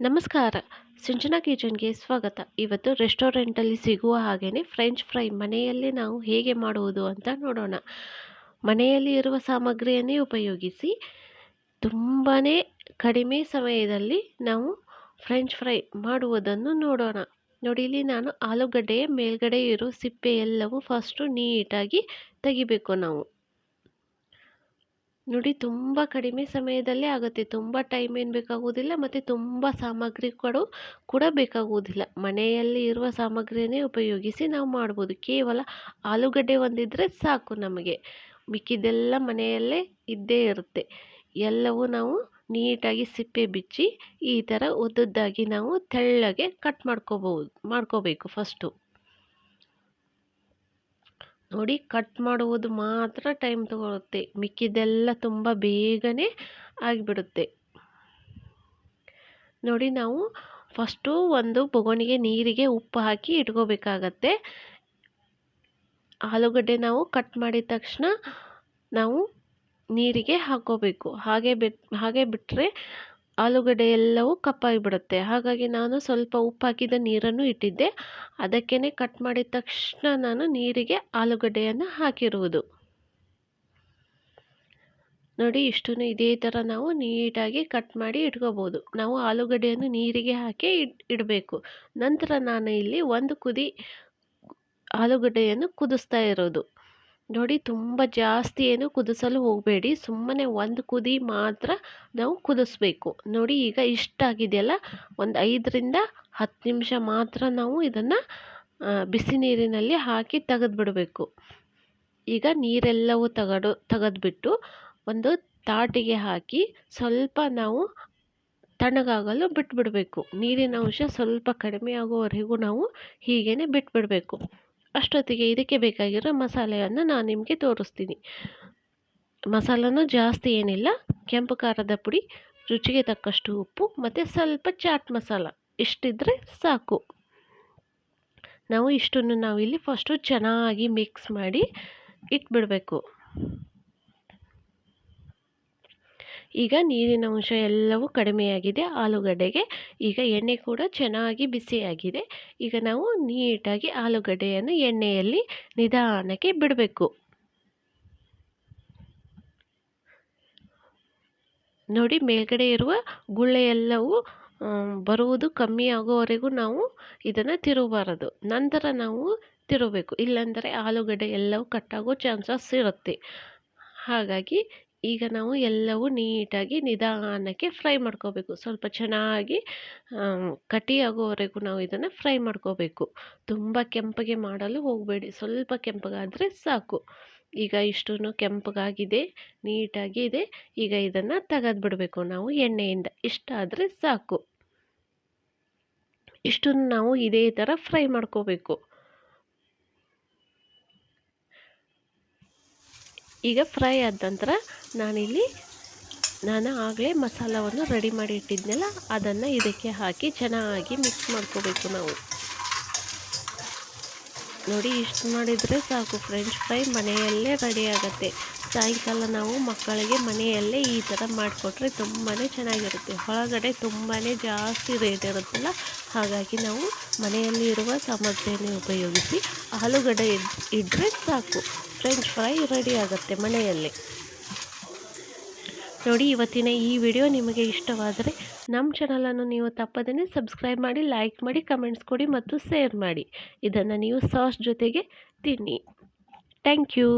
ನಮಸ್ಕಾರ. ಸಿಂಚನಾ ಕಿಚನ್ಗೆ ಸ್ವಾಗತ. ಇವತ್ತು ರೆಸ್ಟೋರೆಂಟಲ್ಲಿ ಸಿಗುವ ಹಾಗೆಯೇ ಫ್ರೆಂಚ್ ಫ್ರೈ ಮನೆಯಲ್ಲೇ ನಾವು ಹೇಗೆ ಮಾಡುವುದು ಅಂತ ನೋಡೋಣ. ಮನೆಯಲ್ಲಿ ಇರುವ ಸಾಮಗ್ರಿಯನ್ನೇ ಉಪಯೋಗಿಸಿ ತುಂಬಾ ಕಡಿಮೆ ಸಮಯದಲ್ಲಿ ನಾವು ಫ್ರೆಂಚ್ ಫ್ರೈ ಮಾಡುವುದನ್ನು ನೋಡೋಣ. ನೋಡಿ, ಇಲ್ಲಿ ನಾನು ಆಲೂಗಡ್ಡೆಯ ಮೇಲ್ಗಡೆ ಇರೋ ಸಿಪ್ಪೆ ಎಲ್ಲವೂ ಫಸ್ಟು ನೀಟಾಗಿ ತೆಗಿಬೇಕು ನಾವು. ನೋಡಿ ತುಂಬ ಕಡಿಮೆ ಸಮಯದಲ್ಲೇ ಆಗುತ್ತೆ. ತುಂಬ ಟೈಮ್ ಏನು ಬೇಕಾಗುವುದಿಲ್ಲ ಮತ್ತು ತುಂಬ ಸಾಮಗ್ರಿಗಳು ಕೂಡ ಬೇಕಾಗುವುದಿಲ್ಲ. ಮನೆಯಲ್ಲಿ ಇರುವ ಸಾಮಗ್ರಿಯನ್ನೇ ಉಪಯೋಗಿಸಿ ನಾವು ಮಾಡ್ಬೋದು. ಕೇವಲ ಆಲೂಗಡ್ಡೆ ಒಂದಿದ್ದರೆ ಸಾಕು ನಮಗೆ. ಮಿಕ್ಕಿದ್ದೆಲ್ಲ ಮನೆಯಲ್ಲೇ ಇದ್ದೇ ಇರುತ್ತೆ. ಎಲ್ಲವೂ ನಾವು ನೀಟಾಗಿ ಸಿಪ್ಪೆ ಬಿಚ್ಚಿ ಈ ಥರ ಉದ್ದುದ್ದಾಗಿ ನಾವು ತೆಳ್ಳಗೆ ಕಟ್ ಮಾಡ್ಕೋಬಹುದು, ಮಾಡ್ಕೋಬೇಕು ಫಸ್ಟು ನೋಡಿ ಕಟ್ ಮಾಡುವುದು ಮಾತ್ರ ಟೈಮ್ ತಗೊಳುತ್ತೆ. ಮಿಕ್ಕಿದೆಲ್ಲ ತುಂಬ ಬೇಗನೆ ಆಗಿಬಿಡುತ್ತೆ. ನೋಡಿ ನಾವು ಫಸ್ಟು ಒಂದು ಬೊಗಣಿಗೆ ನೀರಿಗೆ ಉಪ್ಪು ಹಾಕಿ ಇಟ್ಕೋಬೇಕಾಗತ್ತೆ. ಆಲೂಗಡ್ಡೆ ನಾವು ಕಟ್ ಮಾಡಿದ ತಕ್ಷಣ ನಾವು ನೀರಿಗೆ ಹಾಕೋಬೇಕು ಹಾಗೆ ಬಿಟ್ಟು ಹಾಗೆ ಬಿಟ್ಟರೆ ಆಲೂಗಡ್ಡೆ ಎಲ್ಲವೂ ಕಪ್ಪಾಗಿಬಿಡುತ್ತೆ ಹಾಗಾಗಿ ನಾನು ಸ್ವಲ್ಪ ಉಪ್ಪು ಹಾಕಿದ ನೀರನ್ನು ಇಟ್ಟಿದ್ದೆ. ಅದಕ್ಕೇ ಕಟ್ ಮಾಡಿದ ತಕ್ಷಣ ನಾನು ನೀರಿಗೆ ಆಲೂಗಡ್ಡೆಯನ್ನು ಹಾಕಿರುವುದು. ನೋಡಿ ಇಷ್ಟು ಇದೇ ಥರ ನಾವು ನೀಟಾಗಿ ಕಟ್ ಮಾಡಿ ಇಟ್ಕೋಬೋದು. ನಾವು ಆಲೂಗಡ್ಡೆಯನ್ನು ನೀರಿಗೆ ಹಾಕಿ ಇಡ್, ಇಡಬೇಕು. ನಂತರ ನಾನು ಇಲ್ಲಿ ಒಂದು ಕುದಿ ಆಲೂಗಡ್ಡೆಯನ್ನು ಕುದಿಸ್ತಾ ಇರೋದು. ನೋಡಿ ತುಂಬ ಜಾಸ್ತಿ ಏನು ಕುದಿಸಲು ಹೋಗಬೇಡಿ. ಸುಮ್ಮನೆ ಒಂದು ಕುದಿ ಮಾತ್ರ ನಾವು ಕುದಿಸ್ಬೇಕು. ನೋಡಿ ಈಗ ಇಷ್ಟಾಗಿದೆಯಲ್ಲ ಒಂದು ಐದರಿಂದ ಹತ್ತು ನಿಮಿಷ ಮಾತ್ರ ನಾವು ಇದನ್ನು ಬಿಸಿ ನೀರಿನಲ್ಲಿ ಹಾಕಿ ತೆಗೆದುಬಿಡಬೇಕು. ಈಗ ನೀರೆಲ್ಲವೂ ತಗಡು, ತೆಗೆದ್ಬಿಟ್ಟು ಒಂದು ತಾಟಿಗೆ ಹಾಕಿ ಸ್ವಲ್ಪ ನಾವು ತಣ್ಣಗಾಗಲು ಬಿಟ್ಬಿಡಬೇಕು. ನೀರಿನ ಅಂಶ ಸ್ವಲ್ಪ ಕಡಿಮೆ ಆಗೋವರೆಗೂ ನಾವು ಹೀಗೇ ಬಿಟ್ಬಿಡಬೇಕು. ಅಷ್ಟೊತ್ತಿಗೆ ಇದಕ್ಕೆ ಬೇಕಾಗಿರೋ ಮಸಾಲೆಯನ್ನು ನಾನು ನಿಮಗೆ ತೋರಿಸ್ತೀನಿ. ಮಸಾಲನೂ ಜಾಸ್ತಿ ಏನಿಲ್ಲ, ಕೆಂಪು ಖಾರದ ಪುಡಿ, ರುಚಿಗೆ ತಕ್ಕಷ್ಟು ಉಪ್ಪು ಮತ್ತು ಸ್ವಲ್ಪ ಚಾಟ್ ಮಸಾಲ, ಇಷ್ಟಿದ್ರೆ ಸಾಕು. ನಾವು ಇಷ್ಟನ್ನು ನಾವಿಲ್ಲಿ ಫಸ್ಟು ಚೆನ್ನಾಗಿ ಮಿಕ್ಸ್ ಮಾಡಿ ಇಟ್ಬಿಡಬೇಕು. ಈಗ ನೀರಿನ ಅಂಶ ಎಲ್ಲವೂ ಕಡಿಮೆಯಾಗಿದೆ, ಆಲೂಗಡ್ಡೆಗೆ. ಈಗ ಎಣ್ಣೆ ಕೂಡ ಚೆನ್ನಾಗಿ ಬಿಸಿಯಾಗಿದೆ. ಈಗ ನಾವು ನೀಟಾಗಿ ಆಲೂಗಡ್ಡೆಯನ್ನು ಎಣ್ಣೆಯಲ್ಲಿ ನಿಧಾನಕ್ಕೆ ಬಿಡಬೇಕು. ನೋಡಿ, ಮೇಲ್ಗಡೆ ಇರುವ ಗುಳ್ಳೆ ಎಲ್ಲವೂ ಬರುವುದು ಕಮ್ಮಿ ಆಗೋವರೆಗೂ ನಾವು ಇದನ್ನು ತಿರುಗಬಾರದು. ನಂತರ ನಾವು ತಿರುಗಬೇಕು. ಇಲ್ಲಾಂದರೆ ಆಲೂಗಡ್ಡೆ ಎಲ್ಲವೂ ಕಟ್ಟಾಗೋ ಚಾನ್ಸಸ್ ಇರುತ್ತೆ. ಹಾಗಾಗಿ ಈಗ ನಾವು ಎಲ್ಲವೂ ನೀಟಾಗಿ ನಿಧಾನಕ್ಕೆ ಫ್ರೈ ಮಾಡ್ಕೋಬೇಕು. ಸ್ವಲ್ಪ ಚೆನ್ನಾಗಿ ಕಟಿ ಆಗೋವರೆಗೂ ನಾವು ಇದನ್ನು ಫ್ರೈ ಮಾಡ್ಕೋಬೇಕು. ತುಂಬ ಕೆಂಪಗೆ ಮಾಡಲು ಹೋಗಬೇಡಿ. ಸ್ವಲ್ಪ ಕೆಂಪಗಾದರೆ ಸಾಕು. ಈಗ ಇಷ್ಟೂ ಕೆಂಪಗಾಗಿದೆ, ನೀಟಾಗಿ ಇದೆ. ಈಗ ಇದನ್ನು ತೆಗೆದುಬಿಡಬೇಕು ನಾವು ಎಣ್ಣೆಯಿಂದ. ಇಷ್ಟಾದರೆ ಸಾಕು. ಇಷ್ಟನ್ನು ನಾವು ಇದೇ ಥರ ಫ್ರೈ ಮಾಡ್ಕೋಬೇಕು. ಈಗ ಫ್ರೈ ಆದ ನಂತರ ನಾನಿಲ್ಲಿ ನಾನು ಆಗಲೇ ಮಸಾಲವನ್ನು ರೆಡಿ ಮಾಡಿ ಇಟ್ಟಿದ್ನಲ್ಲ, ಅದನ್ನು ಇದಕ್ಕೆ ಹಾಕಿ ಚೆನ್ನಾಗಿ ಮಿಕ್ಸ್ ಮಾಡ್ಕೋಬೇಕು ನಾವು. ನೋಡಿ, ಇಷ್ಟು ಮಾಡಿದರೆ ಸಾಕು ಫ್ರೆಂಚ್ ಫ್ರೈ ಮನೆಯಲ್ಲೇ ರೆಡಿ ಆಗುತ್ತೆ. ಸಾಯಂಕಾಲ ನಾವು ಮಕ್ಕಳಿಗೆ ಮನೆಯಲ್ಲೇ ಈ ಥರ ಮಾಡಿಕೊಟ್ರೆ ತುಂಬಾ ಚೆನ್ನಾಗಿರುತ್ತೆ. ಹೊರಗಡೆ ತುಂಬಾ ಜಾಸ್ತಿ ರೇಟ್ ಇರುತ್ತಲ್ಲ, ಹಾಗಾಗಿ ನಾವು ಮನೆಯಲ್ಲಿ ಇರುವ ಸಾಮಗ್ರಿಯನ್ನು ಉಪಯೋಗಿಸಿ ಆಲೂಗಡ್ಡೆ ಇದ್ದರೆ ಸಾಕು. ಫ್ರೆಂಚ್ ಫ್ರೈ ರೆಡಿ ಆಗುತ್ತೆ ಮನೆಯಲ್ಲಿ. ನೋಡಿ, ಇವತ್ತಿನ ಈ ವಿಡಿಯೋ ನಿಮಗೆ ಇಷ್ಟವಾದರೆ ನಮ್ಮ ಚಾನಲನ್ನು ನೀವು ತಪ್ಪದೇ ಸಬ್ಸ್ಕ್ರೈಬ್ ಮಾಡಿ ಲೈಕ್ ಮಾಡಿ ಕಮೆಂಟ್ಸ್ ಕೊಡಿ ಮತ್ತು ಶೇರ್ ಮಾಡಿ. ಇದನ್ನು ನೀವು ಸಾಸ್ ಜೊತೆಗೆ ತಿನ್ನಿ. Thank you